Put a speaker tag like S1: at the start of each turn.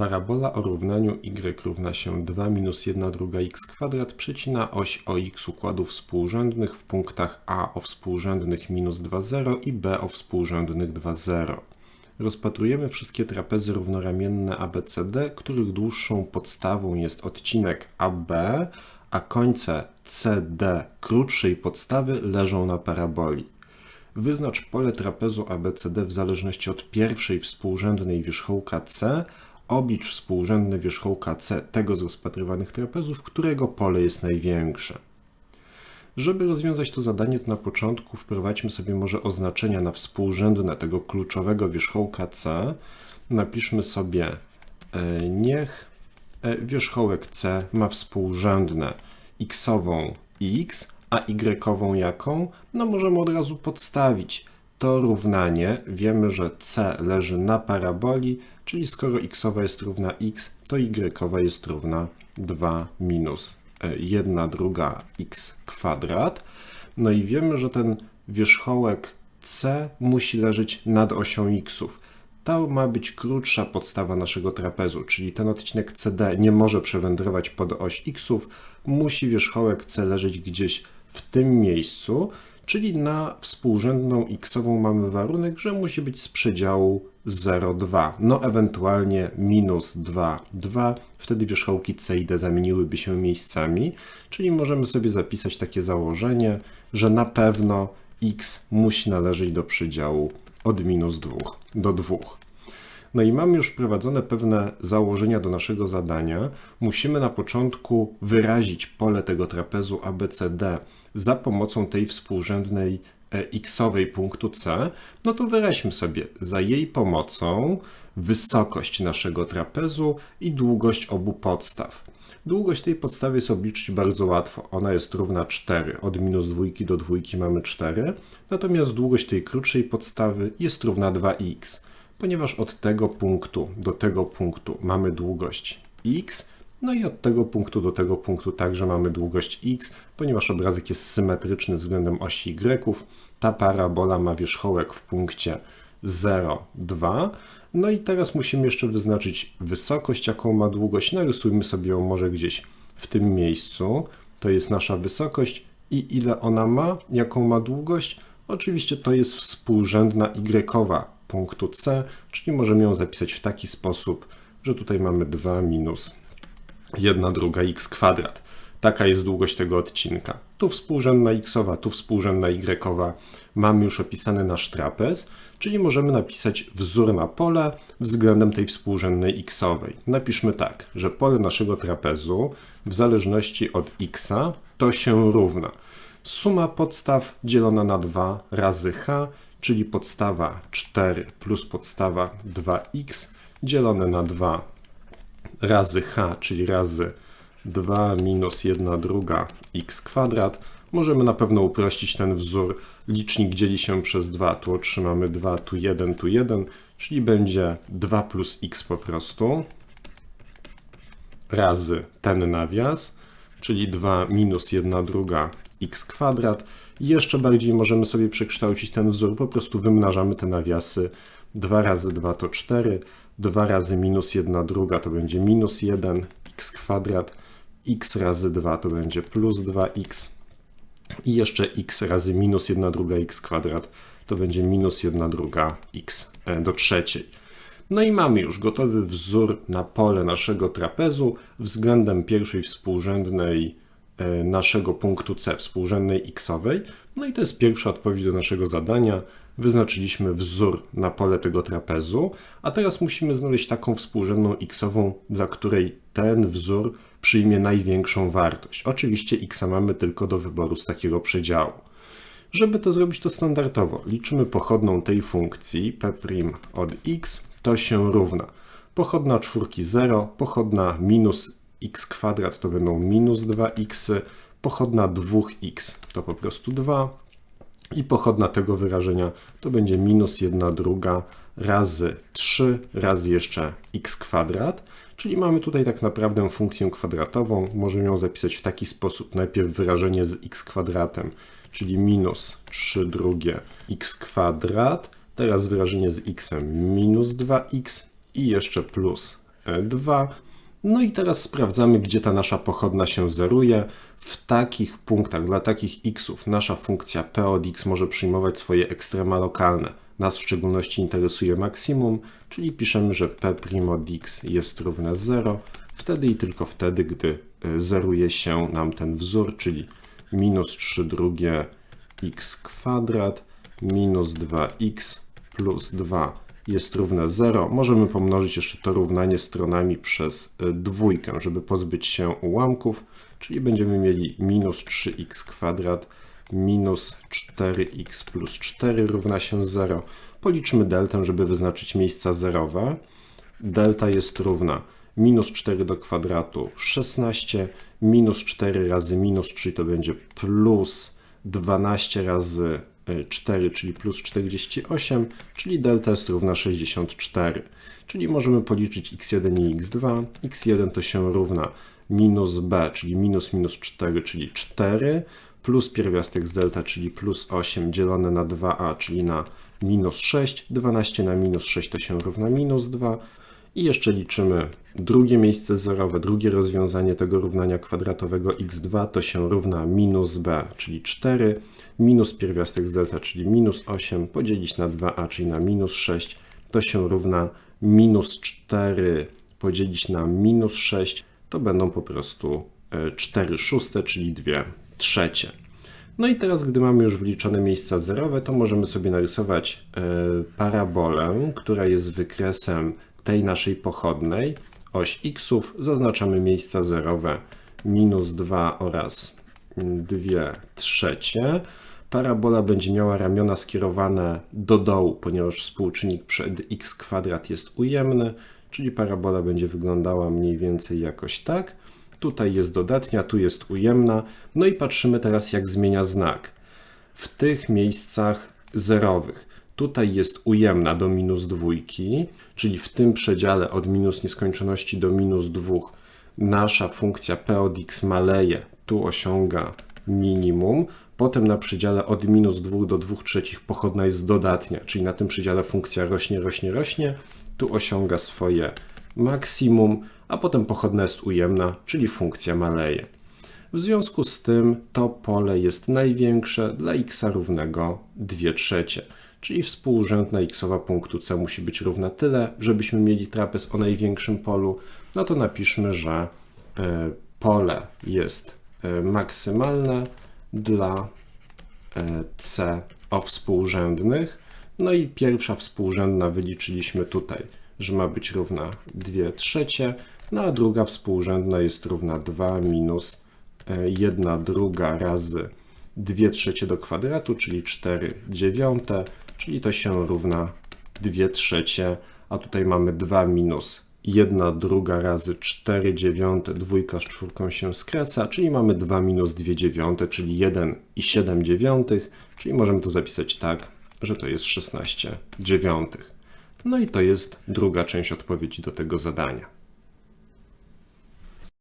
S1: Parabola o równaniu y równa się 2 minus 1 druga x kwadrat przecina oś o x układów współrzędnych w punktach a o współrzędnych minus 2, 0 i b o współrzędnych 2, 0. Rozpatrujemy wszystkie trapezy równoramienne ABCD, których dłuższą podstawą jest odcinek AB, a końce CD krótszej podstawy leżą na paraboli. Wyznacz pole trapezu ABCD w zależności od pierwszej współrzędnej wierzchołka C, oblicz współrzędne wierzchołka C tego z rozpatrywanych trapezów, którego pole jest największe. Żeby rozwiązać to zadanie, to na początku wprowadźmy sobie może oznaczenia na współrzędne tego kluczowego wierzchołka C. Napiszmy sobie e, niech e, wierzchołek C ma współrzędne x-ową x, a y-ową jaką? No możemy od razu podstawić. To równanie, wiemy, że C leży na paraboli, czyli skoro x-owa jest równa x, to y-owa jest równa 2 minus 1 druga x kwadrat. No i wiemy, że ten wierzchołek C musi leżeć nad osią xów. To ma być krótsza podstawa naszego trapezu, czyli ten odcinek CD nie może przewędrować pod oś xów, musi wierzchołek C leżeć gdzieś w tym miejscu, czyli na współrzędną xową mamy warunek, że musi być z przedziału 0,2, no ewentualnie minus 2, 2, wtedy wierzchołki C i D zamieniłyby się miejscami, czyli możemy sobie zapisać takie założenie, że na pewno x musi należeć do przedziału od minus 2 do 2. No i mamy już wprowadzone pewne założenia do naszego zadania. Musimy na początku wyrazić pole tego trapezu ABCD za pomocą tej współrzędnej xowej punktu C. No to wyraźmy sobie za jej pomocą wysokość naszego trapezu i długość obu podstaw. Długość tej podstawy jest obliczyć bardzo łatwo. Ona jest równa 4. Od minus dwójki do dwójki mamy 4. Natomiast długość tej krótszej podstawy jest równa 2x ponieważ od tego punktu do tego punktu mamy długość x, no i od tego punktu do tego punktu także mamy długość x, ponieważ obrazek jest symetryczny względem osi y. Ta parabola ma wierzchołek w punkcie 0, 2. No i teraz musimy jeszcze wyznaczyć wysokość, jaką ma długość. Narysujmy sobie ją może gdzieś w tym miejscu. To jest nasza wysokość i ile ona ma, jaką ma długość. Oczywiście to jest współrzędna y punktu C, czyli możemy ją zapisać w taki sposób, że tutaj mamy 2 minus 1 druga x kwadrat. Taka jest długość tego odcinka. Tu współrzędna xowa, tu współrzędna y. Mamy już opisany nasz trapez, czyli możemy napisać wzór na pole względem tej współrzędnej xowej. Napiszmy tak, że pole naszego trapezu w zależności od x to się równa suma podstaw dzielona na 2 razy h, czyli podstawa 4 plus podstawa 2x dzielone na 2 razy h, czyli razy 2 minus 1 druga x kwadrat. Możemy na pewno uprościć ten wzór. Licznik dzieli się przez 2. Tu otrzymamy 2, tu 1, tu 1, czyli będzie 2 plus x po prostu razy ten nawias, czyli 2 minus 1 druga x kwadrat. Jeszcze bardziej możemy sobie przekształcić ten wzór, po prostu wymnażamy te nawiasy. 2 razy 2 to 4, 2 razy minus 1 druga to będzie minus 1 x kwadrat, x razy 2 to będzie plus 2x i jeszcze x razy minus 1 druga x kwadrat to będzie minus 1 druga x e, do trzeciej. No i mamy już gotowy wzór na pole naszego trapezu względem pierwszej współrzędnej naszego punktu C współrzędnej xowej. No i to jest pierwsza odpowiedź do naszego zadania. Wyznaczyliśmy wzór na pole tego trapezu, a teraz musimy znaleźć taką współrzędną xową, dla której ten wzór przyjmie największą wartość. Oczywiście x mamy tylko do wyboru z takiego przedziału. Żeby to zrobić to standardowo, liczymy pochodną tej funkcji p' od x, to się równa pochodna czwórki 0, pochodna minus x kwadrat to będą minus 2x, pochodna 2x to po prostu 2 i pochodna tego wyrażenia to będzie minus 1 druga razy 3 razy jeszcze x kwadrat, czyli mamy tutaj tak naprawdę funkcję kwadratową. Możemy ją zapisać w taki sposób. Najpierw wyrażenie z x kwadratem, czyli minus 3 drugie x kwadrat, teraz wyrażenie z x minus 2x i jeszcze plus 2. No i teraz sprawdzamy, gdzie ta nasza pochodna się zeruje. W takich punktach, dla takich xów, nasza funkcja p od x może przyjmować swoje ekstrema lokalne. Nas w szczególności interesuje maksimum, czyli piszemy, że p' od x jest równe 0, wtedy i tylko wtedy, gdy y, zeruje się nam ten wzór, czyli minus 3 drugie x kwadrat minus 2x plus 2 jest równe 0. Możemy pomnożyć jeszcze to równanie stronami przez y, dwójkę, żeby pozbyć się ułamków, czyli będziemy mieli minus 3x kwadrat minus 4x plus 4 równa się 0. Policzmy deltę, żeby wyznaczyć miejsca zerowe. Delta jest równa minus 4 do kwadratu 16, minus 4 razy minus 3 to będzie plus 12 razy 4, czyli plus 48, czyli delta jest równa 64. Czyli możemy policzyć x1 i x2. x1 to się równa minus b, czyli minus minus 4, czyli 4, plus pierwiastek z delta, czyli plus 8 dzielone na 2a, czyli na minus 6. 12 na minus 6 to się równa minus 2. I jeszcze liczymy drugie miejsce zerowe, drugie rozwiązanie tego równania kwadratowego x2 to się równa minus b, czyli 4, minus pierwiastek z delta, czyli minus 8, podzielić na 2a, czyli na minus 6, to się równa minus 4 podzielić na minus 6, to będą po prostu 4 szóste, czyli 2 trzecie. No i teraz, gdy mamy już wliczone miejsca zerowe, to możemy sobie narysować e, parabolę, która jest wykresem tej naszej pochodnej. Oś xów, zaznaczamy miejsca zerowe minus 2 oraz 2 trzecie. Parabola będzie miała ramiona skierowane do dołu, ponieważ współczynnik przed x kwadrat jest ujemny, czyli parabola będzie wyglądała mniej więcej jakoś tak. Tutaj jest dodatnia, tu jest ujemna. No i patrzymy teraz, jak zmienia znak. W tych miejscach zerowych. Tutaj jest ujemna do minus dwójki, czyli w tym przedziale od minus nieskończoności do minus dwóch nasza funkcja p od x maleje, tu osiąga minimum. Potem na przedziale od minus 2 do 2 trzecich pochodna jest dodatnia, czyli na tym przedziale funkcja rośnie, rośnie, rośnie. Tu osiąga swoje maksimum, a potem pochodna jest ujemna, czyli funkcja maleje. W związku z tym to pole jest największe dla x równego 2 trzecie, czyli współrzędna xowa punktu c musi być równa tyle, żebyśmy mieli trapez o największym polu, no to napiszmy, że y, pole jest y, maksymalne dla e, C o współrzędnych. No i pierwsza współrzędna wyliczyliśmy tutaj, że ma być równa 2 trzecie, no a druga współrzędna jest równa 2 minus 1 e, druga razy 2 trzecie do kwadratu, czyli 4 dziewiąte, czyli to się równa 2 trzecie, a tutaj mamy 2 minus 1 druga razy 4 dziewiąte, dwójka z czwórką się skraca, czyli mamy 2 minus 2 dziewiąte, czyli 1 i 7 dziewiątych, czyli możemy to zapisać tak, że to jest 16 dziewiątych. No i to jest druga część odpowiedzi do tego zadania.